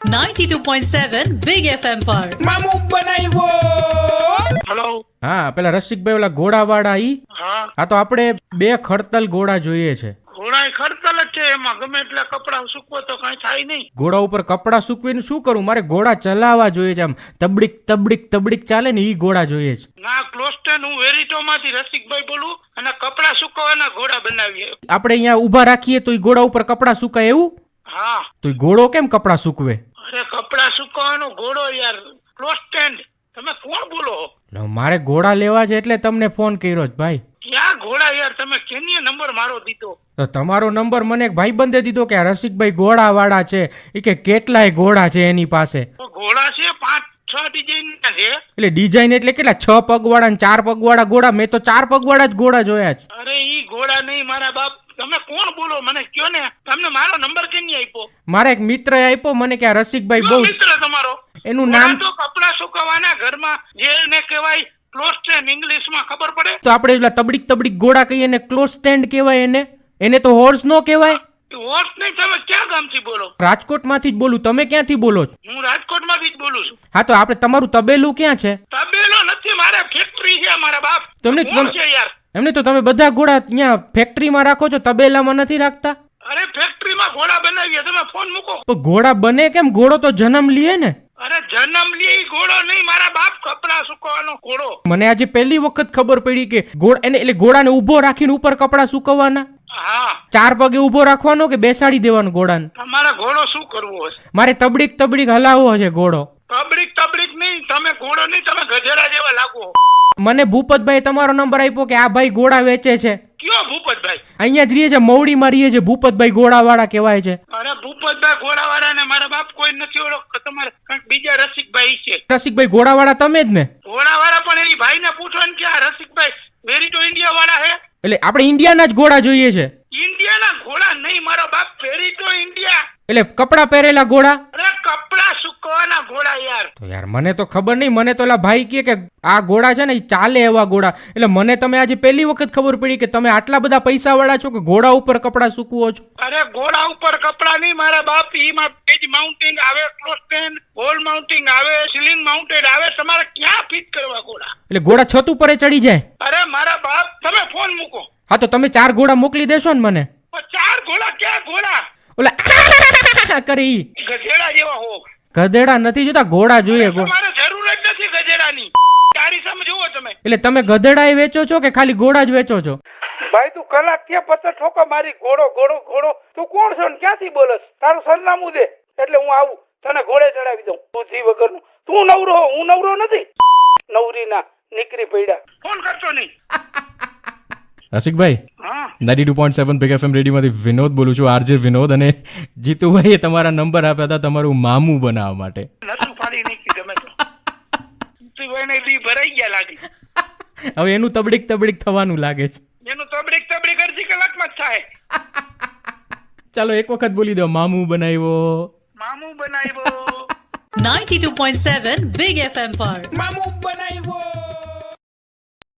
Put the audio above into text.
92.7 big FM પર મામુ બનાવ્યો hello હા પેલા રસિકભાઈ ઓલા ઘોડાવાળા ઈ? હા. આ તો આપણે બે ખડતલ ઘોડા જોઈએ છે. ઘોડાય ખડતલ જ છે એમાં ગમે એટલે કપડા સૂકવો તો કઈ થાય નહીં. ઘોડા ઉપર કપડા સૂકવીને શું કરું? મારે ઘોડા ચલાવવા જોઈએ છે આમ. તબડીક તબડીક તબડીક ચાલે ને ઈ ઘોડા જોઈએ છે. ના ક્લોસ્ટેન હું વેરીટો માંથી રસિકભાઈ બોલું અને કપડા સૂકવવાના ઘોડા બનાવીએ. આપણે અહીંયા ઊભા રાખીએ તો ઈ ઘોડા ઉપર કપડા સુકાય એવું? હા. તો ઈ ઘોડો કેમ કપડા સૂકવે? ઘોડો યાર ક્લોસ્ટેન્ડ તમે કોણ બોલો? મારે ઘોડા લેવા છે એટલે તમને ફોન કર્યો છે ભાઈ. ક્યાં ઘોડા યાર? તમે કેની નંબર મારો દીધો? તો તમારો નંબર મને એક ભાઈબંધે દીધો કે રસિકભાઈ ઘોડા વાળા છે. એ કે કેટલાય ઘોડા છે એની પાસે. ઘોડા છે? પાંચ છ ડિઝાઇન છે? એટલે ડિઝાઇન એટલે કેટલા? છ પગવાળા ને ચાર પગવાળા ઘોડા? મેં તો ચાર પગવાળા જ ઘોડા જોયા છે. અરે ઈ ઘોડા નહીં મારા બાપ. તમે કોણ બોલો? મને કયો ને? તમને મારો નંબર કેની આપ્યો? મારા એક મિત્ર આપ્યો મને કે આ રસિકભાઈ બહુ મિત્ર એનું નામ તો કપડા સુકાવાના ઘરમાં જેને કહેવાય ક્લોસ્ટેન ઇંગ્લિશમાં ખબર પડે? તો આપણે એટલા તબડીક તબડીક ગોળા કહીએ ને ક્લોઝ સ્ટેન્ડ કહેવાય એને. એને તો હોર્સ નો કહેવાય. હોર્સ નહીં તમે ક્યાં ગામથી બોલો? રાજકોટમાંથી જ બોલું. તમે ક્યાંથી બોલો છો? હું રાજકોટમાંથી જ બોલું છું. હા તો આપણે તમારું તબેલું ક્યાં છે? તબેલો નથી મારે ફેક્ટરી છે મારા બાપ. તમને એમને તો તમે બધા ઘોડા અહીંયા ફેક્ટરીમાં રાખો છો તબેલામાં નથી રાખતા? અરે ફેક્ટરીમાં ઘોડા બનાવીએ તમે ફોન મૂકો. પણ ઘોડા બને કેમ? ઘોડો તો જન્મ લીએ ને. અરે જન્મ લે ઘોડો નહીં મારા બાપ કપડા સુકવવાનો ઘોડો. મને આજે પહેલી વખત ખબર પડી કે ઘોડા એને એટલે ઘોડાને ઊભો રાખીને ઉપર કપડા સુકવવાના? હા. ચાર પગે ઊભો રાખવાનો કે બેસાડી દેવાનો ઘોડાને? તમારે ઘોડો શું કરવો હશે? મારે તબડીક તબડીક હલાવવો છે ઘોડો. તબડીક તબડીક નહીં તમે ઘોડો નહીં તમે ગધેડા જેવા લાગો. મને ભૂપતભાઈ તમારો નંબર આપ્યો કે આ ભાઈ ઘોડા વેચે છે. કયો ભૂપતભાઈ? અહીંયા જ રહીએ છે મવડીમાં રહીએ છે ભૂપતભાઈ ઘોડાવાળા કહેવાય છે. અરે ભૂપતભાઈ ઘોડાવાળા ને મારા બાપ કોઈ નથી ઓળખતો તમારે કંઈક બીજા રસિકભાઈ છે. રસિકભાઈ ઘોડાવાળા તમે જ ને? ઘોડાવાળા પણ એની ભાઈને પૂછો ને કે આ રસિકભાઈ વેરીટો ઇન્ડિયા વાળા હે? એટલે આપણે ઇન્ડિયાના જ ઘોડા જોઈએ છે. ઇન્ડિયાના ઘોડા નહીં મારો બાપ વેરીટો ઇન્ડિયા એટલે કપડા પહેરેલા ઘોડા? અરે કપડા સુકવાના ઘોડા યાર. તો યાર મને તો ખબર નહીં મને તો ઓલા ભાઈ કહે કે આ ઘોડા છે ને એ ચાલે એવા ઘોડા. એટલે મને તમે આજે પહેલી વખત ખબર પડી કે તમે આટલા બધા પૈસા વાળા છો કે ઘોડા ઉપર કપડા સૂકવો છો? અરે ઘોડા ઉપર કપડા નહીં મારા બાપ પેજ માઉન્ટિંગ આવે ક્લોસ્ટેન હોલ માઉન્ટિંગ આવે સીલિંગ માઉન્ટેડ આવે તમારે ક્યાં ફિટ કરવા ઘોડા? એટલે ઘોડા છત ઉપર ચડી જાય. અરે મારા બાપ તમે ફોન મૂકો. હા તો તમે ચાર ઘોડા મોકલી દેશો ને મને. ચાર ઘોડા ક્યાં ઘોડા? ઓલા કરી. ગધેડા જેવા હો ગધેડા નથી જોતા ઘોડા જોઈએ તમારે જરૂર જ નથી ગધેડાની. તારી સામે જુઓ તમે. એટલે તમે ગધેડા વેચો છો કે ખાલી ઘોડા જ વેચો છો? ભાઈ તું કલાક કે પચાસ ઠોકો મારી? ઘોડો ઘોડો ઘોડો. તું કોણ છો ને? ક્યાંથી બોલસ? તારું સરનામું દે. એટલે હું આવું તને ઘોડે ચડાવી દઉં. બુદ્ધિ વગરનું. તું નવરો હું નવરો નથી. નવરીના નીકળી પડ્યા. ફોન કરશો નહીં. Rasikbhai ninety two point seven big FM રેડિયોમાંથી Vinod બોલું છું આરજે વિનોદ અને જીતુભાઈએ તમારા નંબર આપ્યા હતા તમારું મામું બનાવવા માટે. હવે એનું તબડીક તબડીક થવાનું લાગે છે. એનું તબડીક તબડીક અડધી કલાકમાં જ થાય. ચાલો એક વખત બોલી દો મામું બનાવ્યો. મામું બનાવ્યો 92.7 Big FM પર મામુ બનાવ્યો